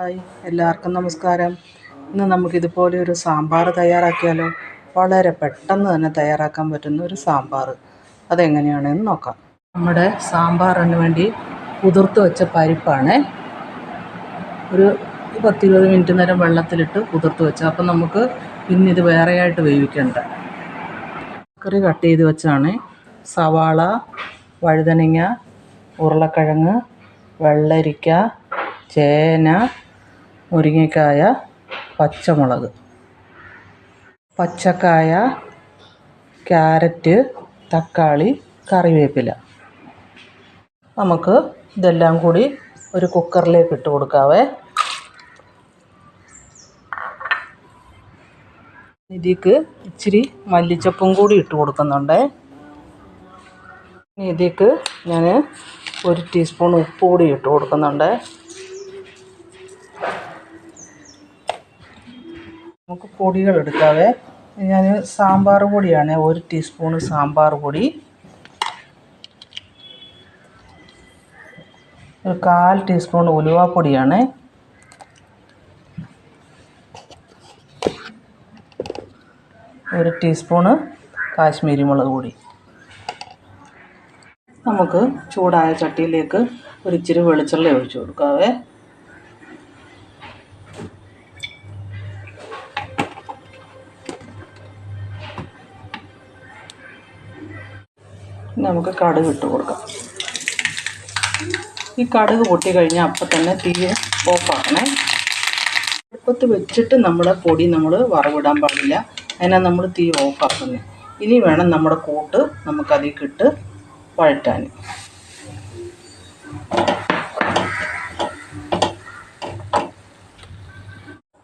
Hi എല്ലാവർക്കും നമസ്കാരം. ഇന്ന് നമുക്കിതുപോലെ ഒരു സാമ്പാർ തയ്യാറാക്കിയാലോ? വളരെ പെട്ടെന്ന് തന്നെ തയ്യാറാക്കാൻ പറ്റുന്ന ഒരു സാമ്പാർ. അതെങ്ങനെയാണെന്ന് നോക്കാം. നമ്മുടെ സാമ്പാറിന് വേണ്ടി കുതിർത്ത് വെച്ച പരിപ്പാണ്. ഒരു പത്തിരുപത് മിനിറ്റ് നേരം വെള്ളത്തിലിട്ട് കുതിർത്ത് വെച്ച. അപ്പം നമുക്ക് പിന്നെ ഇത് വേറെയായിട്ട് വേവിക്കേണ്ട. കറി കട്ട് ചെയ്ത് വെച്ചാണ് സവാള വഴുതനങ്ങ ഉരുളക്കിഴങ്ങ് വെള്ളരിക്ക ചേന മുരിങ്ങക്കായ പച്ചമുളക്. പച്ചക്കായ ക്യാരറ്റ് തക്കാളി കറിവേപ്പില. നമുക്ക് ഇതെല്ലാം കൂടി ഒരു കുക്കറിലേക്ക് ഇട്ട് കൊടുക്കാവേ. ഇതിക്ക് ഇച്ചിരി മല്ലിച്ചപ്പും കൂടി ഇട്ട് കൊടുക്കുന്നുണ്ടേ. ഇതിക്ക് ഞാൻ ഒരു ടീസ്പൂൺ ഉപ്പ് കൂടി ഇട്ട് കൊടുക്കുന്നുണ്ട്. പൊടികൾ എടുക്കാതെ ഞാൻ സാമ്പാർ പൊടിയാണ് ഒരു ടീസ്പൂൺ സാമ്പാർ പൊടി. ഒരു കാൽ ടീസ്പൂൺ ഉലുവാപ്പൊടിയാണ്. ഒരു ടീസ്പൂണ് കാശ്മീരി മുളക് പൊടി. നമുക്ക് ചൂടായ ചട്ടിയിലേക്ക് ഒരു ഇച്ചിരി വെളിച്ചെണ്ണ ഒഴിച്ചു കൊടുക്കാവേ. നമുക്ക് കടുക് ഇട്ട് കൊടുക്കാം. ഈ കടുക് പൊട്ടി കഴിഞ്ഞാൽ അപ്പം തന്നെ തീ ഓഫാക്കണേ. അടുപ്പത്ത് വെച്ചിട്ട് നമ്മുടെ പൊടി നമ്മൾ വറവിടാൻ പാടില്ല. അതിനാണ് നമ്മൾ തീ ഓഫാക്കുന്നത് ഇനി വേണം നമ്മുടെ കൂട്ട് നമുക്കതിൽ കിട്ട് വഴറ്റാൻ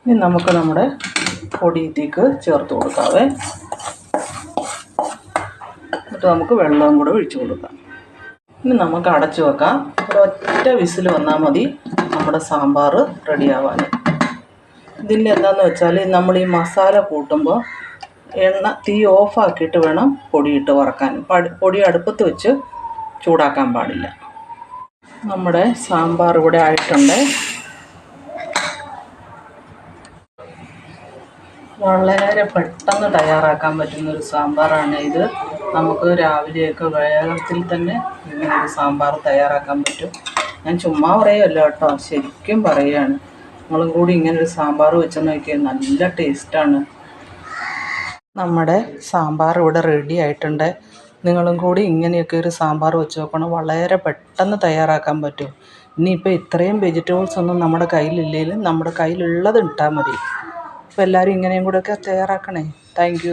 ഇനി നമുക്ക് നമ്മുടെ പൊടിയിലേക്ക് ചേർത്ത് കൊടുക്കാവേ. എന്നിട്ട് നമുക്ക് വെള്ളവും കൂടെ ഒഴിച്ചു കൊടുക്കാം. ഇനി നമുക്ക് അടച്ചു വെക്കാം. ഒരൊറ്റ വിസിൽ വന്നാൽ മതി നമ്മുടെ സാമ്പാർ റെഡിയാവാൻ. ഇതിന്റെ എന്താണെന്ന് വെച്ചാൽ നമ്മൾ ഈ മസാല കൂട്ടുമ്പോൾ എണ്ണ തീ ഓഫാക്കിയിട്ട് വേണം പൊടിയിട്ട് വറക്കാൻ. പൊടി അടുപ്പത്ത് വെച്ച് ചൂടാക്കാൻ പാടില്ല. നമ്മുടെ സാമ്പാർ ഇവിടെ ആയിട്ടുണ്ട്. വളരെ പെട്ടെന്ന് തയ്യാറാക്കാൻ പറ്റുന്ന ഒരു സാമ്പാറാണ് ഇത്. നമുക്ക് രാവിലെയൊക്കെ വേഗത്തിൽ തന്നെ സാമ്പാർ തയ്യാറാക്കാൻ പറ്റും. ഞാൻ ചുമ്മാ പറയുമല്ലോ കേട്ടോ. ശരിക്കും പറയുകയാണ് നമ്മളും കൂടി ഇങ്ങനെ ഒരു സാമ്പാർ വെച്ച് നോക്കിയാൽ നല്ല ടേസ്റ്റാണ് നമ്മുടെ സാമ്പാർ ഇവിടെ റെഡി ആയിട്ടുണ്ട്. നിങ്ങളും കൂടി ഇങ്ങനെയൊക്കെ ഒരു സാമ്പാർ വെച്ച് നോക്കണം. വളരെ പെട്ടെന്ന് തയ്യാറാക്കാൻ പറ്റും. ഇനിയിപ്പോൾ ഇത്രയും വെജിറ്റബിൾസ് ഒന്നും നമ്മുടെ കയ്യിലില്ലെങ്കിലും നമ്മുടെ കയ്യിലുള്ളത് ഇട്ടാൽ മതി. അപ്പോൾ എല്ലാവരും ഇങ്ങനെയും കൂടെയൊക്കെ തയ്യാറാക്കണേ. താങ്ക്